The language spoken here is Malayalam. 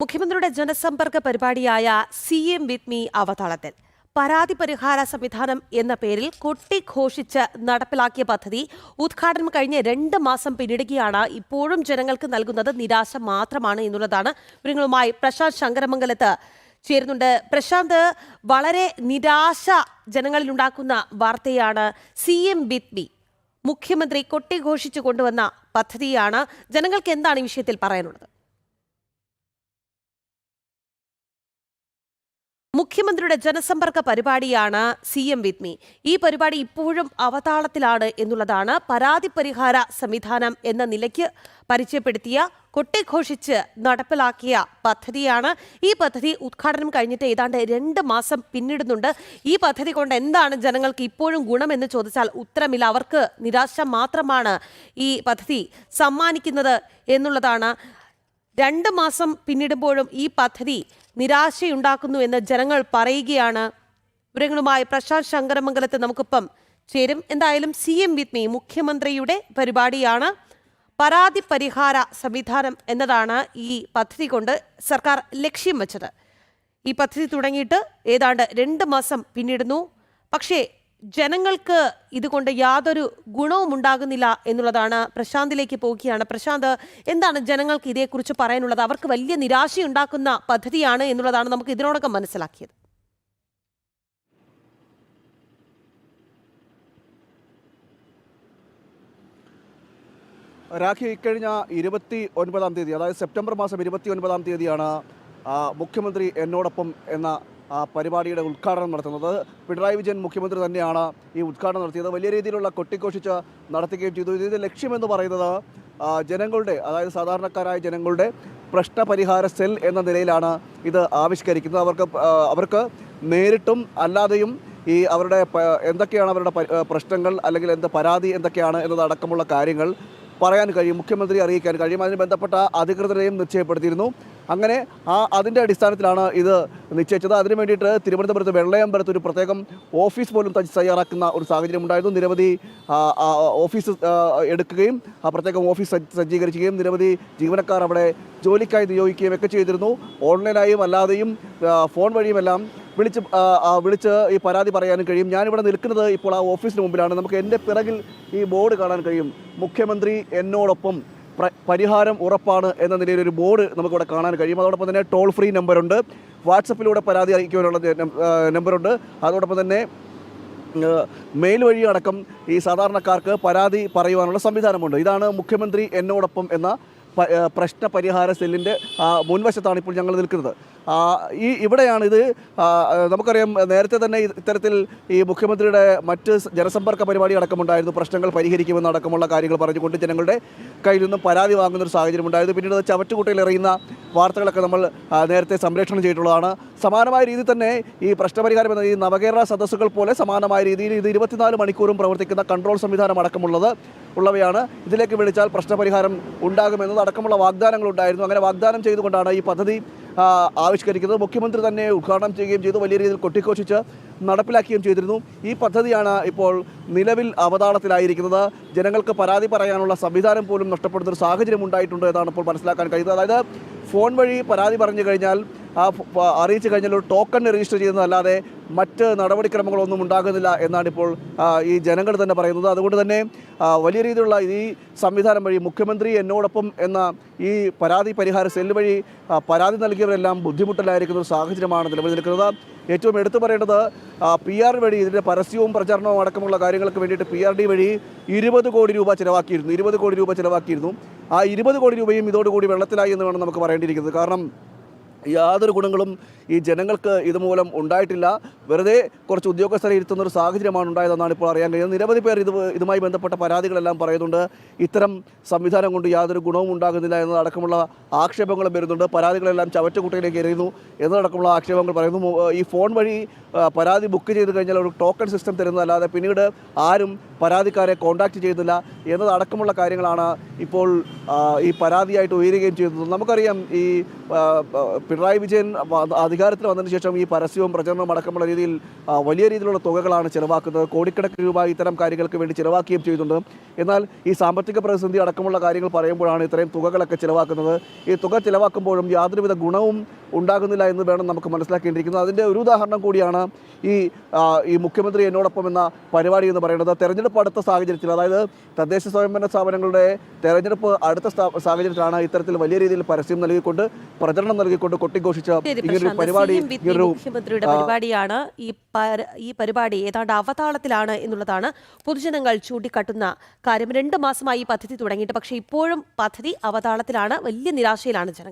മുഖ്യമന്ത്രിയുടെ ജനസമ്പർക്ക പരിപാടിയായ സി എം വിത്ത് മീ അവതാളത്തിൽ. പരാതി പരിഹാര സംവിധാനം എന്ന പേരിൽ കൊട്ടിഘോഷിച്ച് നടപ്പിലാക്കിയ പദ്ധതി ഉദ്ഘാടനം കഴിഞ്ഞ് രണ്ട് മാസം പിന്നിടുകയാണ്. ഇപ്പോഴും ജനങ്ങൾക്ക് നൽകുന്നത് നിരാശ മാത്രമാണ് എന്നുള്ളതാണ് വിവരങ്ങളുമായി പ്രശാന്ത് ശങ്കരമംഗലത്ത് ചേരുന്നുണ്ട്. പ്രശാന്ത് വളരെ നിരാശ ജനങ്ങളിൽ ഉണ്ടാക്കുന്ന വാർത്തയാണ് സി എം വിത്ത് മീ. മുഖ്യമന്ത്രി കൊട്ടിഘോഷിച്ചു കൊണ്ടുവന്ന പദ്ധതിയാണ്. ജനങ്ങൾക്ക് എന്താണ് ഈ വിഷയത്തിൽ പറയാനുള്ളത്? മുഖ്യമന്ത്രിയുടെ ജനസമ്പർക്ക പരിപാടിയാണ് സി എം വിത്ത് ഈ പരിപാടി ഇപ്പോഴും അവതാളത്തിലാണ് എന്നുള്ളതാണ് പരാതി പരിഹാര സംവിധാനം എന്ന നിലയ്ക്ക് പരിചയപ്പെടുത്തിയ കൊട്ടിഘോഷിച്ച് നടപ്പിലാക്കിയ പദ്ധതിയാണ്. ഈ പദ്ധതി ഉദ്ഘാടനം കഴിഞ്ഞിട്ട് ഏതാണ്ട് രണ്ട് മാസം പിന്നിടുന്നുണ്ട്. ഈ പദ്ധതി കൊണ്ട് എന്താണ് ജനങ്ങൾക്ക് ഇപ്പോഴും ഗുണമെന്ന് ചോദിച്ചാൽ ഉത്തരമില്ല. അവർക്ക് നിരാശ മാത്രമാണ് ഈ പദ്ധതി സമ്മാനിക്കുന്നത് എന്നുള്ളതാണ് രണ്ട് മാസം പിന്നിടുമ്പോഴും ഈ പദ്ധതി നിരാശയുണ്ടാക്കുന്നു എന്ന് ജനങ്ങൾ പറയുകയാണ്. വിവരങ്ങളുമായി പ്രശാന്ത് ശങ്കരമംഗലത്ത് നമുക്കിപ്പം ചേരും. എന്തായാലും സി എം വിത്ത് മീ മുഖ്യമന്ത്രിയുടെ പരിപാടിയാണ്. പരാതി പരിഹാര സംവിധാനം എന്നതാണ് ഈ പദ്ധതി കൊണ്ട് സർക്കാർ ലക്ഷ്യം വെച്ചത്. ഈ പദ്ധതി തുടങ്ങിയിട്ട് ഏതാണ്ട് രണ്ട് മാസം പിന്നിടുന്നു. പക്ഷേ ജനങ്ങൾക്ക് ഇതുകൊണ്ട് യാതൊരു ഗുണവും ഉണ്ടാകുന്നില്ല എന്നുള്ളതാണ് പ്രശാന്തിലേക്ക് പോകുകയാണ് പ്രശാന്ത് എന്താണ് ജനങ്ങൾക്ക് ഇതേക്കുറിച്ച് പറയാനുള്ളത്? അവർക്ക് വലിയ നിരാശയുണ്ടാക്കുന്ന പദ്ധതിയാണ് എന്നുള്ളതാണ് നമുക്ക് ഇതിനോടൊക്കെ മനസ്സിലാക്കിയത്. രാഖി ഇക്കഴിഞ്ഞ ഇരുപത്തി ഒൻപതാം തീയതി അതായത് സെപ്റ്റംബർ മാസം ഇരുപത്തി ഒൻപതാം തീയതിയാണ് മുഖ്യമന്ത്രി എന്നോടൊപ്പം എന്ന പരിപാടിയുടെ ഉദ്ഘാടനം നടത്തുന്നത്. പിണറായി വിജയൻ മുഖ്യമന്ത്രി തന്നെയാണ് ഈ ഉദ്ഘാടനം നടത്തിയത്. വലിയ രീതിയിലുള്ള കൊട്ടിഘോഷിച്ച് നടത്തുകയും ചെയ്തു. ഇതിന്റെ ലക്ഷ്യമെന്ന് പറയുന്നത് ജനങ്ങളുടെ അതായത് സാധാരണക്കാരായ ജനങ്ങളുടെ പ്രശ്നപരിഹാര സെൽ എന്ന നിലയിലാണ് ഇത് ആവിഷ്കരിക്കുന്നത്. അവർക്ക് അവർക്ക് നേരിട്ടും അല്ലാതെയും ഈ അവരുടെ എന്തൊക്കെയാണ് അവരുടെ പ്രശ്നങ്ങൾ അല്ലെങ്കിൽ എന്ത് പരാതി എന്തൊക്കെയാണ് എന്നതടക്കമുള്ള കാര്യങ്ങൾ പറയാൻ കഴിയും മുഖ്യമന്ത്രി അറിയിക്കാൻ കഴിയും. അതിന് ബന്ധപ്പെട്ട അധികൃതരെയും നിശ്ചയപ്പെടുത്തിയിരുന്നു. അങ്ങനെ ആ അതിന്റെ അടിസ്ഥാനത്തിലാണ് ഇത് നിശ്ചയിച്ചത്. അതിനു വേണ്ടിയിട്ട് തിരുവനന്തപുരത്ത് വെള്ളയമ്പലത്ത് ഒരു പ്രത്യേകം ഓഫീസ് പോലും തയ്യാറാക്കുന്ന ഒരു സാഹചര്യം ഉണ്ടായിരുന്നു. നിരവധി ഓഫീസ് എടുക്കുകയും ആ പ്രത്യേകം ഓഫീസ് സജ്ജീകരിക്കുകയും നിരവധി ജീവനക്കാർ അവിടെ ജോലിക്കായി നിയോഗിക്കുകയും ഒക്കെ ചെയ്തിരുന്നു. ഓൺലൈനായും അല്ലാതെയും ഫോൺ വഴിയുമെല്ലാം വിളിച്ച് വിളിച്ച് ഈ പരാതി പറയാനും കഴിയും. ഞാനിവിടെ നിൽക്കുന്നത് ഇപ്പോൾ ആ ഓഫീസിന് മുമ്പിലാണ്. നമുക്ക് എന്റെ പിറകിൽ ഈ ബോർഡ് കാണാൻ കഴിയും. മുഖ്യമന്ത്രി എന്നോടൊപ്പം പരിഹാരം ഉറപ്പാണ് എന്ന നിലയിൽ ഒരു ബോർഡ് നമുക്കിവിടെ കാണാൻ കഴിയും. അതോടൊപ്പം തന്നെ ടോൾ ഫ്രീ നമ്പറുണ്ട്. വാട്സപ്പിലൂടെ പരാതി അറിയിക്കുവാനുള്ള നമ്പറുണ്ട്. അതോടൊപ്പം തന്നെ മെയിൽ വഴി അടക്കം ഈ സാധാരണക്കാർക്ക് പരാതി പറയുവാനുള്ള സംവിധാനമുണ്ട്. ഇതാണ് മുഖ്യമന്ത്രി എന്നോടൊപ്പം എന്ന പ്രശ്ന പരിഹാര സെല്ലിന്റെ മുൻവശത്താണ് ഇപ്പോൾ ഞങ്ങൾ നിൽക്കുന്നത്. ഈ ഇവിടെയാണ് ഇത് നമുക്കറിയാം നേരത്തെ തന്നെ ഇത്തരത്തിൽ ഈ മുഖ്യമന്ത്രിയുടെ മറ്റ് ജനസമ്പർക്ക പരിപാടി അടക്കമുണ്ടായിരുന്നു. പ്രശ്നങ്ങൾ പരിഹരിക്കുമെന്ന് അടക്കമുള്ള കാര്യങ്ങൾ പറഞ്ഞുകൊണ്ട് ജനങ്ങളുടെ കയ്യിൽ നിന്നും പരാതി വാങ്ങുന്ന ഒരു സാഹചര്യം ഉണ്ടായിരുന്നു. പിന്നീട് അത് ചവറ്റുകുട്ടയിൽ എറിയുന്ന വാർത്തകളൊക്കെ നമ്മൾ നേരത്തെ സംരക്ഷണം ചെയ്തിട്ടുള്ളതാണ്. സമാനമായ രീതിയിൽ തന്നെ ഈ പ്രശ്നപരിഹാരം എന്ന ഈ നവകേരള സദസ്സുകൾ പോലെ സമാനമായ രീതിയിൽ ഇത് ഇരുപത്തിനാല് മണിക്കൂറും പ്രവർത്തിക്കുന്ന കൺട്രോൾ സംവിധാനം അടക്കമുള്ളത് ഉള്ളവയാണ്. ഇതിലേക്ക് വിളിച്ചാൽ പ്രശ്നപരിഹാരം ഉണ്ടാകുമെന്നത് അടക്കമുള്ള വാഗ്ദാനങ്ങൾ ഉണ്ടായിരുന്നു അങ്ങനെ വാഗ്ദാനം ചെയ്തുകൊണ്ടാണ് ഈ പദ്ധതി ആവിഷ്കരിക്കുന്നത് മുഖ്യമന്ത്രി തന്നെ ഉദ്ഘാടനം ചെയ്യുകയും ചെയ്തു. വലിയ രീതിയിൽ കൊട്ടിക്കോശിച്ച് നടപ്പിലാക്കുകയും ചെയ്തിരുന്നു. ഈ പദ്ധതിയാണ് ഇപ്പോൾ നിലവിൽ അവതാളത്തിലായിരിക്കുന്നത്. ജനങ്ങൾക്ക് പരാതി പറയാനുള്ള സംവിധാനം പോലും നഷ്ടപ്പെടുന്ന ഒരു സാഹചര്യം ഉണ്ടായിട്ടുണ്ട് എന്നാണ് ഇപ്പോൾ മനസ്സിലാക്കാൻ കഴിയുന്നത്. അതായത് ഫോൺ വഴി പരാതി പറഞ്ഞു കഴിഞ്ഞാൽ അറിയിച്ചു കഴിഞ്ഞാൽ ഒരു ടോക്കൺ രജിസ്റ്റർ ചെയ്യുന്നതല്ലാതെ മറ്റ് നടപടിക്രമങ്ങളൊന്നും ഉണ്ടാകുന്നില്ല എന്നാണ് ഇപ്പോൾ ഈ ജനങ്ങൾ തന്നെ പറയുന്നത്. അതുകൊണ്ട് തന്നെ വലിയ രീതിയിലുള്ള ഈ സംവിധാനം വഴി മുഖ്യമന്ത്രി എന്നോടൊപ്പം എന്ന ഈ പരാതി പരിഹാര സെല്ല് വഴി പരാതി നൽകിയവരെല്ലാം ബുദ്ധിമുട്ടിലായിരിക്കുന്ന ഒരു സാഹചര്യമാണ് നിലവിൽ നിൽക്കുന്നത്. ഏറ്റവും എടുത്തു പറയേണ്ടത് പി ആർ വഴി ഇതിന്റെ പരസ്യവും പ്രചാരണവും അടക്കമുള്ള കാര്യങ്ങൾക്ക് വേണ്ടിയിട്ട് പി ആർ ഡി വഴി ഇരുപത് കോടി രൂപ ചിലവാക്കിയിരുന്നു. ഇരുപത് കോടി രൂപ ചിലവാക്കിയിരുന്നു. ആ ഇരുപത് കോടി രൂപയും ഇതോടുകൂടി വെള്ളത്തിലായി എന്ന് വേണം നമുക്ക് പറയേണ്ടിയിരിക്കുന്നത്. കാരണം യാതൊരു ഗുണങ്ങളും ഈ ജനങ്ങൾക്ക് ഇതുമൂലം ഉണ്ടായിട്ടില്ല. വെറുതെ കുറച്ച് ഉദ്യോഗസ്ഥരെ ഇരുത്തുന്ന ഒരു സാഹചര്യമാണ് ഉണ്ടായതെന്നാണ് ഇപ്പോൾ അറിയാൻ കഴിയുന്നത്. നിരവധി പേർ ഇത് ഇതുമായി ബന്ധപ്പെട്ട പരാതികളെല്ലാം പറയുന്നുണ്ട്. ഇത്തരം സംവിധാനം കൊണ്ട് യാതൊരു ഗുണവും ഉണ്ടാകുന്നില്ല എന്നതടക്കമുള്ള ആക്ഷേപങ്ങളും വരുന്നുണ്ട്. പരാതികളെല്ലാം ചവറ്റുകുട്ടയിലേക്ക് എറിയുന്നു എന്നതടക്കമുള്ള ആക്ഷേപങ്ങൾ പറയുന്നു. ഈ ഫോൺ വഴി പരാതി ബുക്ക് ചെയ്ത് കഴിഞ്ഞാൽ ഒരു ടോക്കൺ സിസ്റ്റം തരുന്നതല്ലാതെ പിന്നീട് ആരും പരാതിക്കാരെ കോൺടാക്റ്റ് ചെയ്യുന്നില്ല എന്നതടക്കമുള്ള കാര്യങ്ങളാണ് ഇപ്പോൾ ഈ പരാതിയായിട്ട് ഉയരുകയും ചെയ്യുന്നത്. നമുക്കറിയാം ഈ പിണറായി വിജയൻ അധികാരത്തിൽ വന്നതിന് ശേഷം ഈ പരസ്യവും പ്രചരണവും അടക്കമുള്ള രീതിയിൽ വലിയ രീതിയിലുള്ള തുകകളാണ് ചിലവാക്കുന്നത്. കോടിക്കണക്കിന് രൂപ ഇത്തരം കാര്യങ്ങൾക്ക് വേണ്ടി ചിലവാക്കുകയും ചെയ്യുന്നുണ്ട് എന്നാൽ ഈ സാമ്പത്തിക പ്രതിസന്ധി അടക്കമുള്ള കാര്യങ്ങൾ പറയുമ്പോഴാണ് ഇത്രയും തുകകളൊക്കെ ചിലവാക്കുന്നത്. ഈ തുക ചിലവാക്കുമ്പോഴും യാതൊരുവിധ ഗുണവും ഉണ്ടാകുന്നില്ല എന്ന് വേണം നമുക്ക് മനസ്സിലാക്കേണ്ടിയിരിക്കുന്നത്. അതിന്റെ ഒരു ഉദാഹരണം കൂടിയാണ് ഈ ഈ മുഖ്യമന്ത്രി എന്നോടൊപ്പം എന്ന പരിപാടി എന്ന് പറയുന്നത്. തെരഞ്ഞെടുപ്പ് അടുത്ത സാഹചര്യത്തിൽ അതായത് തദ്ദേശ സ്വയംഭരണ സ്ഥാപനങ്ങളുടെ തെരഞ്ഞെടുപ്പ് അടുത്ത സാഹചര്യത്തിലാണ് ഇത്തരത്തിൽ വലിയ രീതിയിൽ പരസ്യം നൽകിക്കൊണ്ട് പ്രചരണം നൽകിക്കൊണ്ട് കൊട്ടിഘോഷിച്ച ഈ ഇങ്ങനൊരു. പരിപാടി മുഖ്യമന്ത്രിയുടെ പരിപാടിയാണ് ഈ ഈ പരിപാടി. ഏതാണ്ട് അവതാളത്തിലാണ് എന്നുള്ളതാണ് പൊതുജനങ്ങൾ ചൂണ്ടിക്കാട്ടുന്ന കാര്യം. രണ്ട് മാസമായി ഈ പദ്ധതി തുടങ്ങിയിട്ട് പക്ഷേ ഇപ്പോഴും പദ്ധതി അവതാളത്തിലാണ്. വലിയ നിരാശയിലാണ് ജനങ്ങൾ.